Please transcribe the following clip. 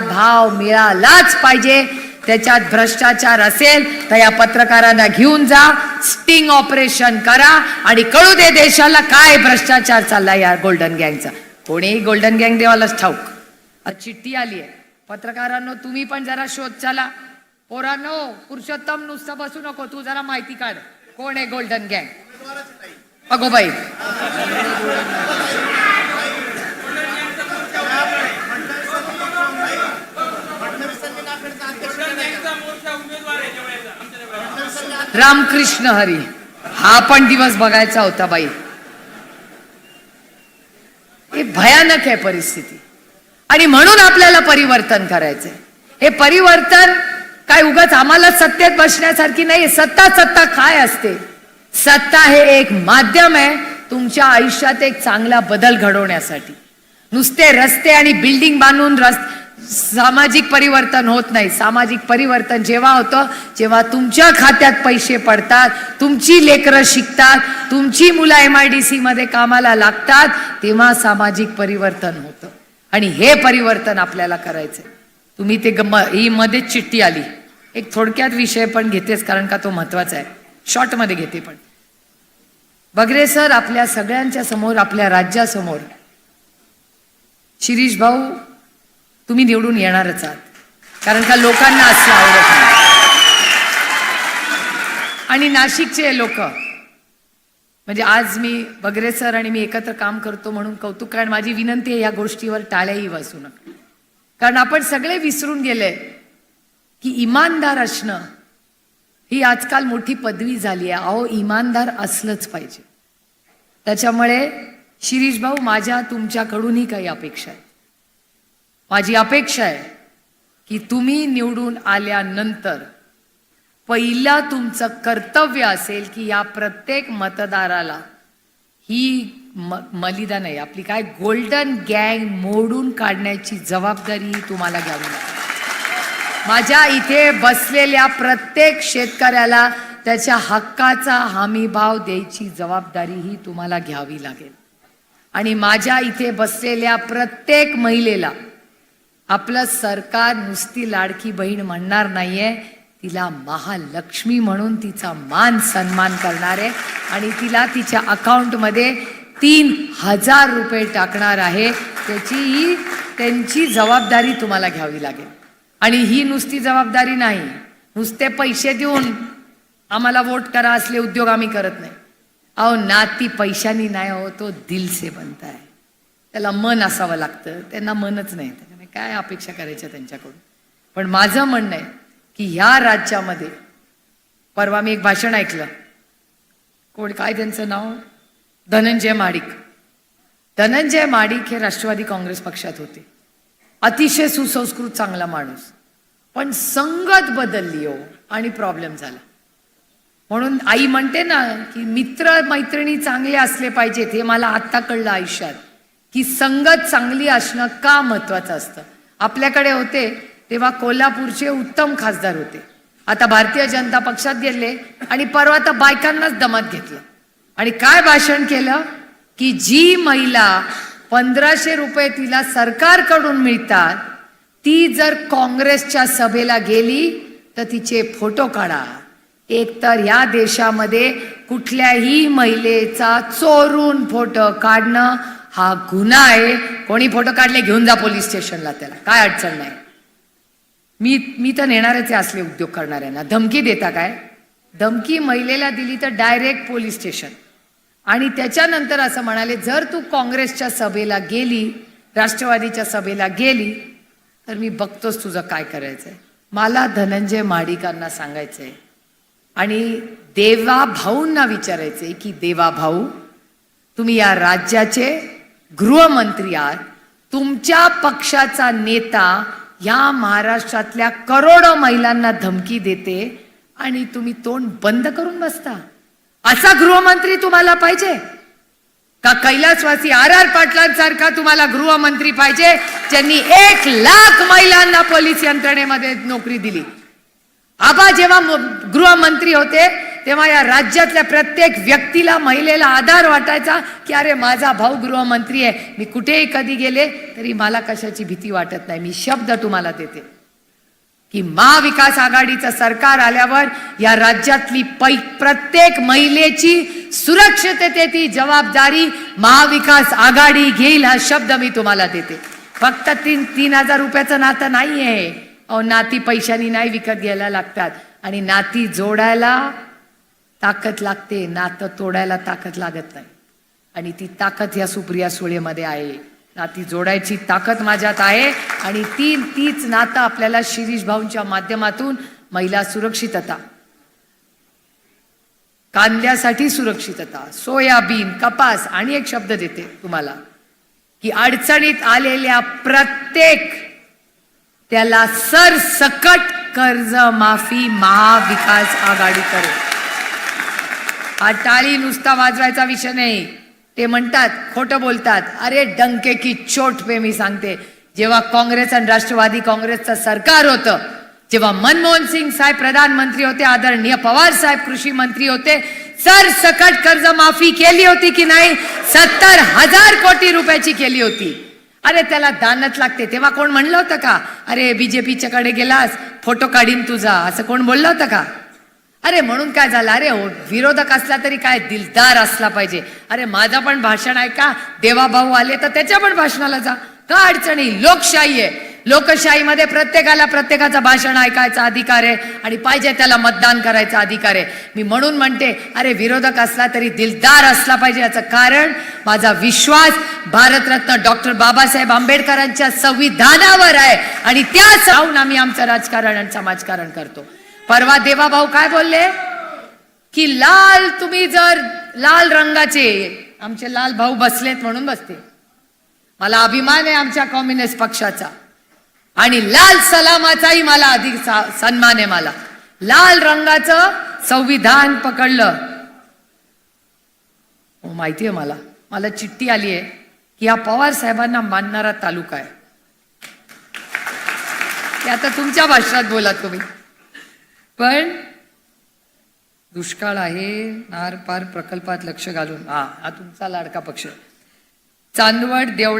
भाव मिळालाच पाहिजे. त्याच्यात भ्रष्टाचार असेल तर या पत्रकारांना घेऊन जा. स्टिंग ऑपरेशन करा आणि कळू दे देशाला काय भ्रष्टाचार चालला या गोल्डन गँगचा कोणीही गोल्डन गँग देवालाच ठाऊक. चिठ्ठी आली आहे. पत्रकारांनो तुम्ही पण जरा शोध चाला. पोरांनो पुरुषोत्तम नुसतं बसू नको. तू जरा माहिती काढ. कोण आहे गोल्डन गँग अगो रामकृष्ण हरी. हा पण दिवस बघायचा होता बाई. हे भयानक आहे परिस्थिती. आणि म्हणून आपल्याला परिवर्तन करायचंय. हे परिवर्तन काय उगाच आम्हाला सत्तेत बसण्यासारखी नाही सत्ता सत्ता काय असते? सत्ता हे एक माध्यम आहे तुमच्या आयुष्यात एक चांगला बदल घडवण्यासाठी. नुसते रस्ते आणि बिल्डिंग बांधून रस्ते सामाजिक परिवर्तन होत नाही. सामाजिक परिवर्तन जेव्हा होतं जेव्हा तुमच्या खात्यात पैसे पडतात तुमची लेकरं शिकतात तुमची मुलं एम आय डी सीमध्ये कामाला लागतात तेव्हा सामाजिक परिवर्तन होतं. आणि हे परिवर्तन आपल्याला करायचंय. तुम्ही ते गम ही मध्येच चिठ्ठी आली. एक थोडक्यात विषय पण घेतेच कारण का तो महत्त्वाचा आहे. शॉर्टमध्ये घेते पण. बगरे सर आपल्या सगळ्यांच्या समोर आपल्या राज्यासमोर शिरीष भाऊ तुम्ही निवडून येणारच आहात. कारण का लोकांना असं आवडत नाही. आणि नाशिकचे लोक म्हणजे आज मी बगरे सर आणि मी एकत्र काम करतो म्हणून कौतुक कारण माझी विनंती आहे या गोष्टीवर टाळ्याही वाचू नका. कारण आपण सगळे विसरून गेले की इमानदार असणं ही आजकाल मोठी पदवी झाली आहे. अहो इमानदार असलंच पाहिजे. त्याच्यामुळे शिरीष भाऊ माझ्या तुमच्याकडूनही काही अपेक्षा आहे माझी अपेक्षा आहे की तुम्ही निवडून आल्यानंतर पहिला तुमचं कर्तव्य असेल की या प्रत्येक मतदाराला ही म मलिदा नाही आपली काय गोल्डन गँग मोडून काढण्याची जबाबदारी ही तुम्हाला घ्यावी लागेल माझ्या इथे बसलेल्या प्रत्येक शेतकऱ्याला त्याच्या हक्काचा हमीभाव द्यायची जबाबदारी ही तुम्हाला घ्यावी लागेल. आणि माझ्या इथे बसलेल्या प्रत्येक महिलेला आपलं सरकार नुसती लाडकी बहीण म्हणणार नाहीये. तिला महालक्ष्मी म्हणून तिचा मान सन्मान करणार आहे आणि तिला तिच्या अकाउंटमध्ये तीन हजार रुपये टाकणार आहे. त्याची ही त्यांची जबाबदारी तुम्हाला घ्यावी लागेल. आणि ही नुसती जबाबदारी नाही. नुसते पैसे देऊन आम्हाला वोट करा असले उद्योग आम्ही करत नाही. अहो नाती पैशानी नाही हो तो दिल से बनता है त्याला मन असावं लागतं. त्यांना मनच नाही काय अपेक्षा करायच्या त्यांच्याकडून? पण माझं म्हणणं आहे की ह्या राज्यामध्ये परवा मी एक भाषण ऐकलं. कोण काय त्यांचं नाव? धनंजय माडिक. धनंजय माडिक हे राष्ट्रवादी काँग्रेस पक्षात होते. अतिशय सुसंस्कृत चांगला माणूस. पण संगत बदलली हो आणि प्रॉब्लेम झाला. म्हणून आई म्हणते ना की मित्र मैत्रिणी चांगले असले पाहिजेत हे मला आत्ता कळलं आयुष्यात. की संगत चांगली असणं का महत्वाचं असतं? आपल्याकडे होते तेव्हा कोल्हापूरचे उत्तम खासदार होते. आता भारतीय जनता पक्षात गेले आणि परवा तर बायकांनाच दमात घेतलं. आणि काय भाषण केलं? की जी महिला पंधराशे रुपये तिला सरकारकडून मिळतात ती जर काँग्रेसच्या सभेला गेली तर तिचे फोटो काढा. एकतर या देशामध्ये कुठल्याही महिलेचा चोरून फोटो काढणं हा गुन्हा आहे कोणी फोटो काढले घेऊन जा पोलीस स्टेशनला त्याला. काय अडचण नाही. मी मी तर नेणारच आहे असले उद्योग करणाऱ्यांना. धमकी देता काय? धमकी महिलेला दिली तर डायरेक्ट पोलीस स्टेशन आणि त्याच्यानंतर असं म्हणाले जर तू काँग्रेसच्या सभेला गेली राष्ट्रवादीच्या सभेला गेली तर मी बघतोच तुझं काय करायचंय. मला धनंजय माडिकांना सांगायचंय. आणि देवा भाऊंना विचारायचंय की देवा भाऊ तुम्ही या राज्याचे गृहमंत्री आहात तुमच्या पक्षाचा नेता या महाराष्ट्रातल्या करोडो महिलांना धमकी देते आणि तुम्ही तोंड बंद करून बसता. असा गृहमंत्री तुम्हाला पाहिजे? का कैलासवासी आर आर पाटलांसारखा तुम्हाला गृहमंत्री पाहिजे ज्यांनी एक लाख महिलांना पोलीस यंत्रणेमध्ये नोकरी दिली? आबा जेव्हा गृहमंत्री होते तेव्हा या राज्यातल्या प्रत्येक व्यक्तीला महिलेला आधार वाटायचा की अरे माझा भाऊ गृहमंत्री आहे. मी कुठेही कधी गेले तरी मला कशाची भीती वाटत नाही. मी शब्द तुम्हाला देते. की महाविकास आघाडीचं सरकार आल्यावर या राज्यातली पै प्रत्येक महिलेची सुरक्षिततेची जबाबदारी महाविकास आघाडी घेईल हा शब्द मी तुम्हाला देते. फक्त तीन तीन हजार रुपयाचं नातं नाही आहे अहो नाती पैशानी नाही विकत घ्यायला लागतात. आणि नाती जोडायला ताकद लागते नातं तोडायला ताकद लागत नाही. आणि ती ताकद या सुप्रिया सुळेमध्ये आहे. नाती जोडायची ताकद माझ्यात आहे आणि ती तीच नातं आपल्याला शिरीष भाऊंच्या माध्यमातून महिला सुरक्षितता कांद्यासाठी सुरक्षितता सोयाबीन कपास आणि एक शब्द देते तुम्हाला की अडचणीत आलेल्या प्रत्येक त्याला सरसकट कर्ज माफी महाविकास आघाडी करेल हा टाळी नुसता वाजवायचा विषय नाही. ते म्हणतात खोटं बोलतात. अरे डंके की चोट पे मी सांगते. जेव्हा काँग्रेस आणि राष्ट्रवादी काँग्रेसचं सरकार होतं जेव्हा मनमोहन सिंग साहेब प्रधानमंत्री होते आदरणीय पवार साहेब कृषी मंत्री होते सरसकट कर्ज माफी केली होती की नाही सत्तर हजार कोटी रुपयाची केली होती. अरे त्याला दानत लागते. तेव्हा कोण म्हणलं होतं का? अरे बीजेपीच्या कडे गेलास फोटो काढीन तुझा. असं कोण बोललं होतं का? अरे म्हणून काय झालं? अरे हो, विरोधक असला तरी काय दिलदार असला पाहिजे. अरे माझं पण भाषण ऐका देवाभाऊ आले तर त्याच्या पण भाषणाला जा. का अडचणी लोकशाही आहे. लोकशाहीमध्ये प्रत्येकाला प्रत्येकाचं भाषण ऐकायचा अधिकार आहे आणि पाहिजे त्याला मतदान करायचा अधिकार आहे. मी म्हणून म्हणते अरे विरोधक असला तरी दिलदार असला पाहिजे याचं कारण माझा विश्वास भारतरत्न डॉक्टर बाबासाहेब आंबेडकरांच्या संविधानावर आहे आणि त्या जाऊन आम्ही आमचं राजकारण आणि समाजकारण करतो. परवा देवा भाऊ काय बोलले? की लाल तुम्ही जर लाल रंगाचे आमचे लाल भाऊ बसलेत म्हणून बसते. मला अभिमान आहे आमच्या कम्युनिस्ट पक्षाचा. आणि लाल सलामाचाही मला अधिक सन्मान आहे मला. लाल रंगाचं संविधान पकडलं. हो, माहिती आहे मला. मला चिठ्ठी आली आहे की हा पवार साहेबांना मानणारा तालुका आहे. ते आता तुमच्या भाषणात बोला तुम्ही. पण दुष्काळ आहे नार पार प्रकल्पात लक्ष घालून. हा हा तुमचा लाडका पक्ष. चांदवड देवळा